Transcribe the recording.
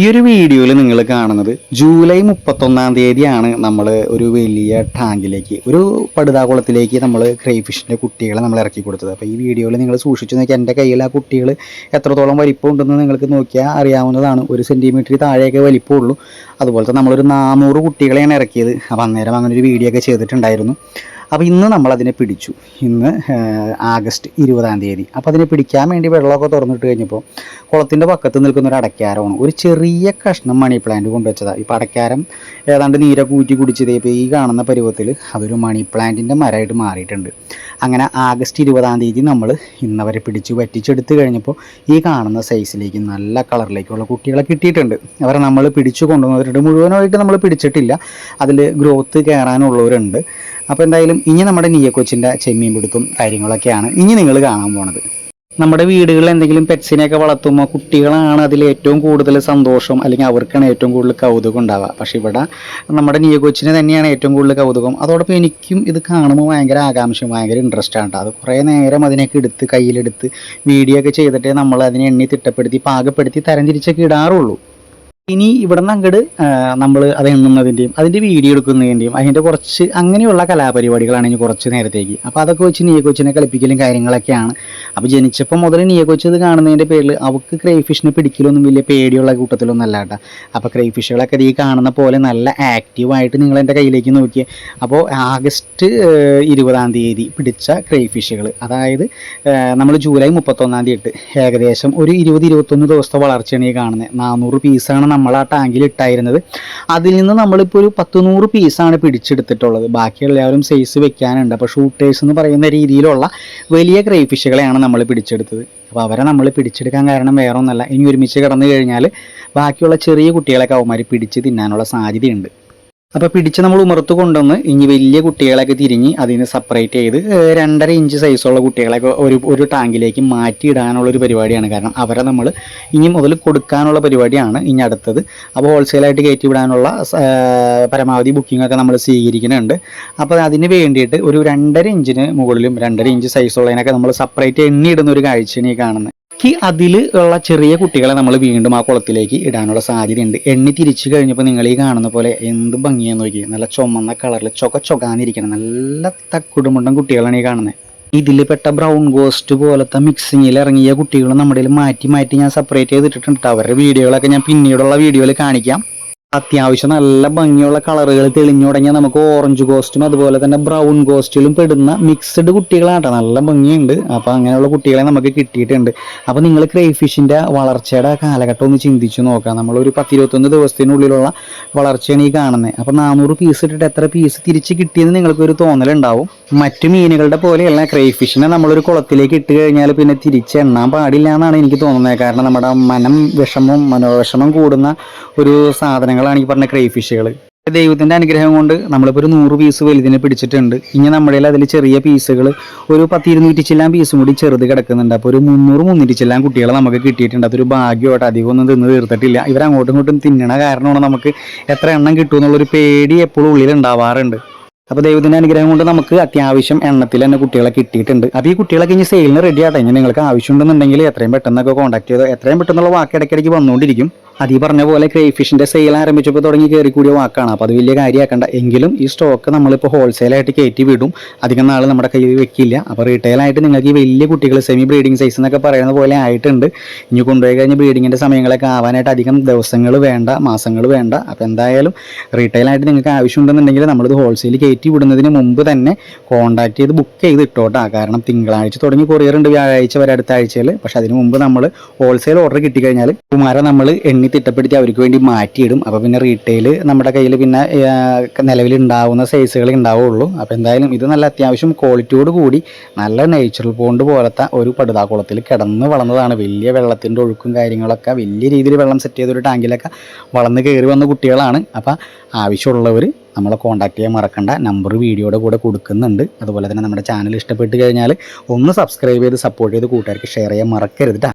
ഈ ഒരു വീഡിയോയിൽ നിങ്ങൾ കാണുന്നത് ജൂലൈ മുപ്പത്തൊന്നാം തീയതിയാണ് നമ്മൾ ഒരു വലിയ ടാങ്കിലേക്ക് ഒരു പടുതാകുളത്തിലേക്ക് നമ്മൾ ക്രൈഫിഷിന്റെ കുട്ടികളെ നമ്മൾ ഇറക്കി കൊടുത്തത്. അപ്പോൾ ഈ വീഡിയോയിൽ നിങ്ങൾ സൂക്ഷിച്ചു നോക്കിയാൽ എന്റെ കയ്യിൽ ആ കുട്ടികൾ എത്രത്തോളം വലിപ്പം ഉണ്ടെന്ന് നിങ്ങൾക്ക് നോക്കിയാൽ അറിയാവുന്നതാണ്. ഒരു സെന്റിമീറ്റർ താഴെയൊക്കെ വലിപ്പമുള്ളൂ. അതുപോലത്തെ നമ്മളൊരു നാനൂറ് കുട്ടികളെയാണ് ഇറക്കിയത്. അപ്പോൾ അന്നേരം അങ്ങനെ ഒരു വീഡിയോ ഒക്കെ ചെയ്തിട്ടുണ്ടായിരുന്നു. അപ്പോൾ ഇന്ന് നമ്മൾ അതിനെ പിടിച്ചു. ഇന്ന് ആഗസ്റ്റ് ഇരുപതാം തീയതി. അപ്പോൾ അതിനെ പിടിക്കാൻ വേണ്ടി വെള്ളമൊക്കെ തുറന്നിട്ട് കഴിഞ്ഞപ്പോൾ കുളത്തിന്റെ പക്കത്ത് നിൽക്കുന്ന ഒരു അടയ്ക്കാരമാണ്. ഒരു ചെറിയ കഷ്ണം മണി പ്ലാന്റ് കൊണ്ടുവച്ചതാണ് ഇപ്പോൾ അടയ്ക്കാരം ഏതാണ്ട് നീരൊക്കെ ഊറ്റി കുടിച്ചത്. ഇപ്പോൾ ഈ കാണുന്ന പരുവത്തിൽ അതൊരു മണി പ്ലാന്റിന്റെ മരമായിട്ട് മാറിയിട്ടുണ്ട്. അങ്ങനെ ആഗസ്റ്റ് ഇരുപതാം തീയതി നമ്മൾ ഇന്നവരെ പിടിച്ച് വറ്റിച്ചെടുത്ത് കഴിഞ്ഞപ്പോൾ ഈ കാണുന്ന സൈസിലേക്ക് നല്ല കളറിലേക്കുള്ള കുട്ടികളെ കിട്ടിയിട്ടുണ്ട്. അവരെ നമ്മൾ പിടിച്ചു കൊണ്ടുവന്നവരുണ്ട്. മുഴുവനായിട്ട് നമ്മൾ പിടിച്ചിട്ടില്ല. അതിൽ ഗ്രോത്ത് കയറാനുള്ളവരുണ്ട് അപ്പോൾ എന്തായാലും ഇനി നമ്മുടെ നീയക്കൊച്ചിന്റെ ചെമ്മീൻ പിടുത്തും കാര്യങ്ങളൊക്കെയാണ് ഇനി നിങ്ങൾ കാണാൻ പോണത്. നമ്മുടെ വീടുകളിൽ എന്തെങ്കിലും പെറ്റ്സിനെയൊക്കെ വളർത്തുമ്പോൾ കുട്ടികളാണ് അതിൽ ഏറ്റവും കൂടുതൽ സന്തോഷം അല്ലെങ്കിൽ അവർക്കാണ് ഏറ്റവും കൂടുതൽ കൗതുകം ഉണ്ടാവുക. പക്ഷേ ഇവിടെ നമ്മുടെ നിയകൊച്ചിന് തന്നെയാണ് ഏറ്റവും കൂടുതൽ കൗതുകം. അതോടൊപ്പം എനിക്കും ഇത് കാണുമ്പോൾ ഭയങ്കര ആകാംക്ഷ ഭയങ്കര ഇൻട്രസ്റ്റ് ആണ്. അത് കുറേ നേരം അതിനെയൊക്കെ എടുത്ത് കയ്യിലെടുത്ത് വീഡിയോ ഒക്കെ ചെയ്തിട്ട് നമ്മൾ അതിനെ എണ്ണി തിട്ടപ്പെടുത്തി പാകപ്പെടുത്തി തരംതിരിച്ചൊക്കെ ഇടാറുള്ളൂ. ഇനി ഇവിടെ നിന്ന് അങ്ങോട്ട് നമ്മൾ അത് എണ്ണുന്നതിന്റെയും അതിന്റെ വീഡിയോ എടുക്കുന്നതിന്റെയും അതിന്റെ കുറച്ച് അങ്ങനെയുള്ള കലാപരിപാടികളാണ് ഇനി കുറച്ച് നേരത്തേക്ക്. അപ്പോൾ അതൊക്കെ വെച്ച് നീയ കൊച്ചിനെ കളിപ്പിക്കലും കാര്യങ്ങളൊക്കെയാണ്. അപ്പോൾ ജനിച്ചപ്പോൾ മുതൽ നീയ കൊച്ച് ഇത് കാണുന്നതിന്റെ പേരിൽ അവൾക്ക് ക്രൈഫിഷിനെ പിടിക്കലൊന്നും വലിയ പേടിയുള്ള കൂട്ടത്തിലൊന്നും അല്ല കേട്ടോ. അപ്പോൾ ക്രൈഫിഷുകളൊക്കെ ഈ കാണുന്ന പോലെ നല്ല ആക്റ്റീവായിട്ട് നിങ്ങൾ എന്റെ കയ്യിലേക്ക് നോക്കിയേ. അപ്പോൾ ആഗസ്റ്റ് ഇരുപതാം തീയതി പിടിച്ച ക്രൈഫിഷുകൾ അതായത് നമ്മൾ ജൂലൈ മുപ്പത്തൊന്നാം തീയതി ഇട്ട് ഏകദേശം ഒരു ഇരുപത് ഇരുപത്തൊന്ന് ദിവസത്തെ വളർച്ചയാണ് ഈ കാണുന്നത് നാനൂറ് പീസാണ് നമ്മൾ ആ ടാങ്കിൽ ഇട്ടായിരുന്നത്. അതിൽ നിന്ന് നമ്മളിപ്പോൾ ഒരു പത്ത് നൂറ് പീസാണ് പിടിച്ചെടുത്തിട്ടുള്ളത്. ബാക്കിയുള്ളവരും സൈസ് വെക്കാനുണ്ട്. അപ്പോൾ ഷൂട്ടേഴ്സ് എന്ന് പറയുന്ന രീതിയിലുള്ള വലിയ ക്രൈഫിഷുകളെയാണ് നമ്മൾ പിടിച്ചെടുത്തത്. അപ്പോൾ അവരെ നമ്മൾ പിടിച്ചെടുക്കാൻ കാരണം വേറെ ഒന്നല്ല ഇനി ഒരുമിച്ച് കിടന്നു കഴിഞ്ഞാൽ ബാക്കിയുള്ള ചെറിയ കുട്ടികളൊക്കെ അവന്മാർ പിടിച്ച് തിന്നാനുള്ള സാധ്യതയുണ്ട്. അപ്പോൾ പിടിച്ച് നമ്മൾ ഉമർത്ത് കൊണ്ടുവന്ന് ഇനി വലിയ കുട്ടികളൊക്കെ തിരിഞ്ഞ് അതിന് സെപ്പറേറ്റ് ചെയ്ത് രണ്ടര ഇഞ്ച് സൈസുള്ള കുട്ടികളൊക്കെ ഒരു ഒരു ടാങ്കിലേക്ക് മാറ്റിയിടാനുള്ള ഒരു പരിപാടിയാണ്. കാരണം അവരെ നമ്മൾ ഇനി മുതൽ കൊടുക്കാനുള്ള പരിപാടിയാണ് ഇനി അടുത്തത്. അപ്പോൾ ഹോൾസെയിലായിട്ട് കയറ്റി വിടാനുള്ള പരമാവധി ബുക്കിംഗ് ഒക്കെ നമ്മൾ സ്വീകരിക്കുന്നുണ്ട്. അപ്പോൾ അതിന് വേണ്ടിയിട്ട് ഒരു രണ്ടര ഇഞ്ചിന് മുകളിലും രണ്ടര ഇഞ്ച് സൈസുള്ളതിനൊക്കെ നമ്മൾ സെപ്പറേറ്റ് എണ്ണിയിടുന്ന ഒരു കാഴ്ചയാണ് ഈ കാണുന്നത്. ഈ അതിൽ ഉള്ള ചെറിയ കുട്ടികളെ നമ്മൾ വീണ്ടും ആ കുളത്തിലേക്ക് ഇടാനുള്ള സാധ്യതയുണ്ട്. എണ്ണി തിരിച്ചു കഴിഞ്ഞപ്പോൾ നിങ്ങൾ ഈ കാണുന്ന പോലെ എന്ത് ഭംഗിയാന്ന് നോക്കി. നല്ല ചുമന്ന കളറിൽ ചൊക ചൊകാനിരിക്കണം. നല്ല തക്കുടുമുണ്ടൻ കുട്ടികളാണ് ഈ കാണുന്നത് ഇതിൽ പെട്ട ബ്രൗൺ ഗോസ്റ്റ് പോലത്തെ മിക്സിങ്ങിൽ ഇറങ്ങിയ കുട്ടികൾ നമ്മുടെ മാറ്റി മാറ്റി ഞാൻ സെപ്പറേറ്റ് ചെയ്തിട്ടുണ്ട് അവരുടെ വീഡിയോകളൊക്കെ ഞാൻ പിന്നീടുള്ള വീഡിയോയിൽ കാണിക്കാം. അത്യാവശ്യം നല്ല ഭംഗിയുള്ള കളറുകൾ തെളിഞ്ഞു തുടങ്ങിയാൽ നമുക്ക് ഓറഞ്ച് ഗോസ്റ്റും അതുപോലെ തന്നെ ബ്രൗൺ ഗോസ്റ്റിലും പെടുന്ന മിക്സഡ് കുട്ടികളാണ്ട്ടോ നല്ല ഭംഗിയുണ്ട്. അപ്പോൾ അങ്ങനെയുള്ള കുട്ടികളെ നമുക്ക് കിട്ടിയിട്ടുണ്ട്. അപ്പോൾ നിങ്ങൾ ക്രൈഫിഷിന്റെ വളർച്ചയുടെ കാലഘട്ടം ഒന്ന് ചിന്തിച്ചു നോക്കാം. നമ്മളൊരു പത്തിരുപത്തൊന്ന് ദിവസത്തിനുള്ളിലുള്ള വളർച്ചയാണ് ഈ കാണുന്നത് അപ്പോൾ നാനൂറ് പീസ് ഇട്ടിട്ട് എത്ര പീസ് തിരിച്ച് കിട്ടിയെന്ന് നിങ്ങൾക്കൊരു തോന്നലുണ്ടാവും. മറ്റു മീനുകളുടെ പോലെയല്ല. ക്രൈഫിഷിനെ നമ്മളൊരു കുളത്തിലേക്ക് ഇട്ട് കഴിഞ്ഞാൽ പിന്നെ തിരിച്ച് എണ്ണാൻ പാടില്ല എന്നാണ് എനിക്ക് തോന്നുന്നത് കാരണം നമ്മുടെ മനം വിഷമം മനോവിഷമം കൂടുന്ന ഒരു സാധനങ്ങളാണ് ഈ പറഞ്ഞ ക്രൈഫിഷുകൾ ദൈവത്തിന്റെ അനുഗ്രഹം കൊണ്ട് നമ്മളിപ്പോൾ ഒരു നൂറ് പീസ് വലുതിനെ പിടിച്ചിട്ടുണ്ട്. ഇനി നമ്മുടെ അതിൽ ചെറിയ പീസുകൾ ഒരു പത്ത് ഇരുന്നൂറ്റി ചില്ലാൻ പീസും കൂടി ചെറുത് കിടക്കുന്നുണ്ട്. അപ്പോൾ ഒരു മുന്നൂറ് മുന്നൂറ്റി ചില്ലാൻ കുട്ടികളെ നമുക്ക് കിട്ടിയിട്ടുണ്ട്. അതൊരു ഭാഗ്യമായിട്ട് അധികം ഒന്നും തിന്ന് തീർത്തിട്ടില്ല. ഇവർ അങ്ങോട്ടും ഇങ്ങോട്ടും തിന്നണ കാരണമാണ് നമുക്ക് എത്ര എണ്ണം കിട്ടും എന്നുള്ളൊരു പേടി എപ്പോഴും ഉള്ളിൽ ഉണ്ടാവാറുണ്ട്. അപ്പോൾ ദൈവത്തിന്റെ അനുഗ്രഹം കൊണ്ട് നമുക്ക് അത്യാവശ്യം എണ്ണത്തിൽ തന്നെ കുട്ടികളെ കിട്ടിയിട്ടുണ്ട്. അപ്പോൾ ഈ കുട്ടികളൊക്കെ ഇനി സെയിലിന് റെഡി ആട്ടെ ഇനി നിങ്ങൾക്ക് ആവശ്യമുണ്ടെന്നുണ്ടെങ്കിൽ എത്രയും പെട്ടെന്നൊക്കെ കോൺടാക്ട് ചെയ്തോ എത്രയും പെട്ടെന്നുള്ള വാക്ക് ഇടയ്ക്കിടയ്ക്ക് വന്നുകൊണ്ടിരിക്കും. അത് ഈ പറഞ്ഞ പോലെ ക്രൈഫിഷിന്റെ സെയിൽ ആരംഭിച്ചപ്പോൾ തുടങ്ങി കയറി കൂടിയ വാക്കാണ്. അപ്പോൾ അത് വലിയ കാര്യമാക്കണ്ട. എങ്കിലും ഈ സ്റ്റോക്ക് നമ്മളിപ്പോൾ ഹോൾസെയിലായിട്ട് കയറ്റി വിടും. അധികം നാൾ നമ്മുടെ കയ്യിൽ വെക്കില്ല. അപ്പോൾ റീറ്റെയിലായിട്ട് നിങ്ങൾക്ക് ഈ വലിയ കുട്ടികൾ സെമി ബ്രീഡിംഗ് സൈസ് എന്നൊക്കെ പറയുന്ന പോലെ ആയിട്ടുണ്ട്. ഇനി കൊണ്ടുപോയി കഴിഞ്ഞ ബ്രീഡിങ്ങിന്റെ സമയങ്ങളൊക്കെ ആവാനായിട്ട് അധികം ദിവസങ്ങൾ വേണ്ട മാസങ്ങൾ വേണ്ട. അപ്പോൾ എന്തായാലും റീറ്റെയിലായിട്ട് നിങ്ങൾക്ക് ആവശ്യമുണ്ടെന്നുണ്ടെങ്കിൽ നമ്മളിത് ഹോൾസെയിൽ കയറ്റി വിടുന്നതിന് മുമ്പ് തന്നെ കോൺടാക്ട് ചെയ്ത് ബുക്ക് ചെയ്ത് ഇട്ടോട്ടാ. കാരണം തിങ്കളാഴ്ച തുടങ്ങി കൊറിയർ ഉണ്ട് വ്യാഴാഴ്ച വരെ അടുത്ത ആഴ്ചയിൽ. പക്ഷേ അതിന് മുമ്പ് നമ്മൾ ഹോൾസെയിൽ ഓർഡർ കിട്ടിക്കഴിഞ്ഞാൽ കുമാരെ നമ്മൾ എണ്ണി തിട്ടപ്പെടുത്തി അവർക്ക് വേണ്ടി മാറ്റിയിടും. അപ്പോൾ പിന്നെ റീറ്റെയിൽ നമ്മുടെ കയ്യിൽ പിന്നെ നിലവിലുണ്ടാവുന്ന ഉണ്ടാവുന്ന സൈസുകൾ ഉണ്ടാവുള്ളൂ. അപ്പോൾ എന്തായാലും ഇത് നല്ല അത്യാവശ്യം ക്വാളിറ്റിയോട് കൂടി നല്ല നേച്ചുറൽ പോണ്ട് പോലത്തെ ഒരു പടുതാക്കുളത്തിൽ കിടന്ന് വളർന്നതാണ്. വലിയ വെള്ളത്തിന്റെ ഒഴുക്കും കാര്യങ്ങളൊക്കെ വലിയ രീതിയിൽ വെള്ളം സെറ്റ് ചെയ്തൊരു ടാങ്കിലൊക്കെ വളർന്ന് കയറി വന്ന കുട്ടികളാണ്. അപ്പോൾ ആവശ്യമുള്ളവർ നമ്മളെ കോൺടാക്ട് ചെയ്യാൻ മറക്കണ്ട. നമ്പർ വീഡിയോയുടെ കൂടെ കൊടുക്കുന്നുണ്ട്. അതുപോലെ തന്നെ നമ്മുടെ ചാനൽ ഇഷ്ടപ്പെട്ട് കഴിഞ്ഞാൽ ഒന്ന് സബ്സ്ക്രൈബ് ചെയ്ത് സപ്പോർട്ട് ചെയ്ത് കൂട്ടുകാർക്ക് ഷെയർ ചെയ്യാൻ മറക്കരുത്.